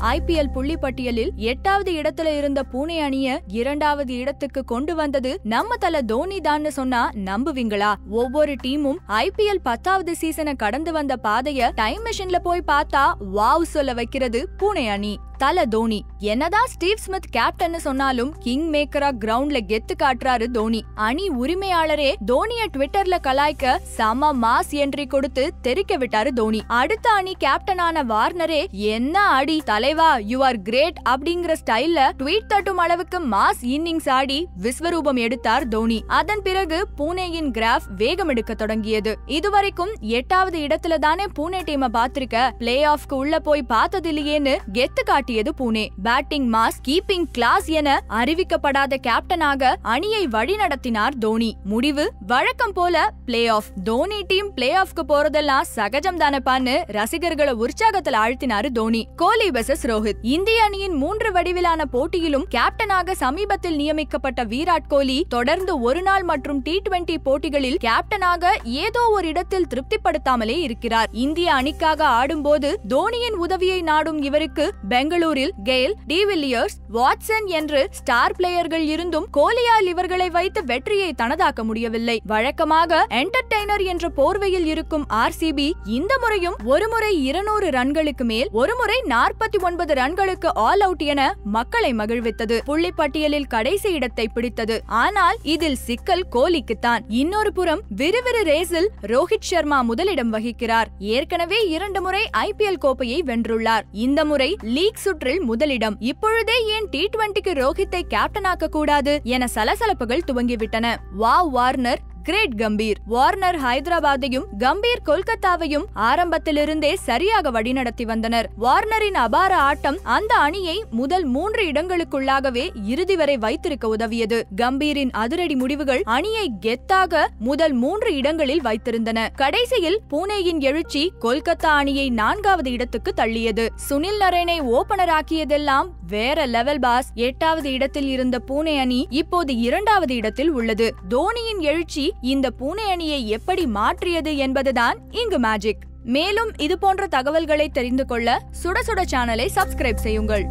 IPL புள்ளி பட்டியலில் எட்டாவது இடத்துல இருந்த பூனே அணிய இரண்டாவது இடத்துக்கு கொண்டு வந்தது நம்ம தல தோனி தான்னு சொன்னா நம்புவீங்களா? ஒவ்வொரு டீமும் ஐபிஎல் பத்தாவது சீசனை கடந்து வந்த பாதைய டைம் மிஷின்ல போய் பார்த்தா வாவ் சொல்ல வைக்கிறது பூனே அணி. தல தோனி. என்னதான் ஸ்டீவ் ஸ்மித் கேப்டன் சொன்னாலும் கிங் மேக்கரா கிரவுண்ட்ல கெத்து காட்டுறாரு தோனி. அணி உரிமையாளரே தோனிய ட்விட்டர்ல கலாய்க்க சம மாஸ் என்ட்ரி கொடுத்து தெரிக்க விட்டாரு தோனி. அடுத்த அணி கேப்டனான வார்னரே என்ன அடி தலை தேவா யூ ஆர் கிரேட் அப்படிங்கிற ஸ்டைல்ல ட்வீட் தட்டும் அளவுக்கு மாஸ் இன்னிங்ஸ் ஆடி விஸ்வரூபம் எடுத்தார் தோனி. அதன் பிறகு பூனேயின் கிராஃப் வேகம் எடுக்க தொடங்கியது. இதுவரைக்கும் எட்டாவது இடத்துல தானே பூனே டீமை பார்த்திருக்க. பிளே ஆஃப்க்கு உள்ள போய் பார்த்ததில்லையேன்னு கெத்து காட்டியது Pune. Batting mass keeping class என அறிவிக்கப்படாத கேப்டனாக அணியை வழிநடத்தினார் தோனி. முடிவு வழக்கம் போல play off Dhoni team play ஆஃப்க்கு போறதெல்லாம் சகஜம் தானப்பான்னு ரசிகர்களை உற்சாகத்துல ஆழ்த்தினாரு தோனி. கோலி வெசஸ் ரோஹித். இந்திய அணியின் மூன்று வடிவிலான போட்டியிலும் கேப்டனாக சமீபத்தில் நியமிக்கப்பட்ட விராட் கோலி தொடர்ந்து ஒரு நாள் மற்றும் டி டுவெண்டி போட்டிகளில் கேப்டனாக ஏதோ ஒரு இடத்தில் திருப்திப்படுத்தாமலே இருக்கிறார். இந்திய அணிக்காக ஆடும்போது தோனியின் உதவியை நாடும் இவருக்கு பெங்களூரில் கெயில் டிவில்லியர்ஸ் வாட்சன் என்று ஸ்டார் பிளேயர்கள் இருந்தும் கோலியால் இவர்களை வைத்து வெற்றியை தனதாக்க முடியவில்லை. வழக்கமாக என்டர்டெய்னர் என்ற போர்வையில் இருக்கும் ஆர்சிபி இந்த முறையும் ஒருமுறை இருநூறு ரன்களுக்கு மேல் ஒருமுறை நாற்பத்தி ஒன்பது ரன்களுக்கு ஆல் அவுட் என மக்களை மகிழ்வித்தது. புள்ளி பட்டியலில் கடைசி இடத்தை பிடித்தது. ஆனால் இதில் சிக்கல் கோலிக்குத்தான். இன்னொரு புறம் விறுவிறு ரேஸில் ரோஹித் சர்மா முதலிடம் வகிக்கிறார். ஏற்கனவே இரண்டு முறை ஐபிஎல் கோப்பையை வென்றுள்ளார். இந்த முறை லீக் சுற்றில் முதலிடம். இப்பொழுதே ஏன் டி டுவெண்டிக்கு ரோஹித்தை கேப்டனாக்க கூடாது என சலசலப்புகள் துவங்கிவிட்டன. வா வார்னர் கிரேட் கம்பீர். வார்னர் ஹைதராபாத்தையும் கம்பீர் கொல்கத்தாவையும் ஆரம்பத்திலிருந்தே சரியாக வழிநடத்தி வந்தனர். வார்னரின் அபார ஆட்டம் அந்த அணியை முதல் மூன்று இடங்களுக்குள்ளாகவே இறுதி வரை வைத்திருக்க உதவியது. கம்பீரின் அதிரடி முடிவுகள் அணியை கெத்தாக முதல் மூன்று இடங்களில் வைத்திருந்தன. கடைசியில் பூனேயின் எழுச்சி கொல்கத்தா அணியை நான்காவது இடத்துக்கு தள்ளியது. சுனில் நரேனை ஓபனர் ஆக்கியதெல்லாம் வேற லெவல் பாஸ் எட்டாவது இடத்தில் இருந்த பூனே அணி இப்போது இரண்டாவது இடத்தில் உள்ளது. தோனியின் எழுச்சி இந்த பூனே அணியை எப்படி மாற்றியது என்பதுதான் இங்கு மேஜிக் மேலும் இது போன்ற தகவல்களை தெரிந்து கொள்ள சுட சுட சேனலை சப்ஸ்கிரைப் செய்யுங்கள்.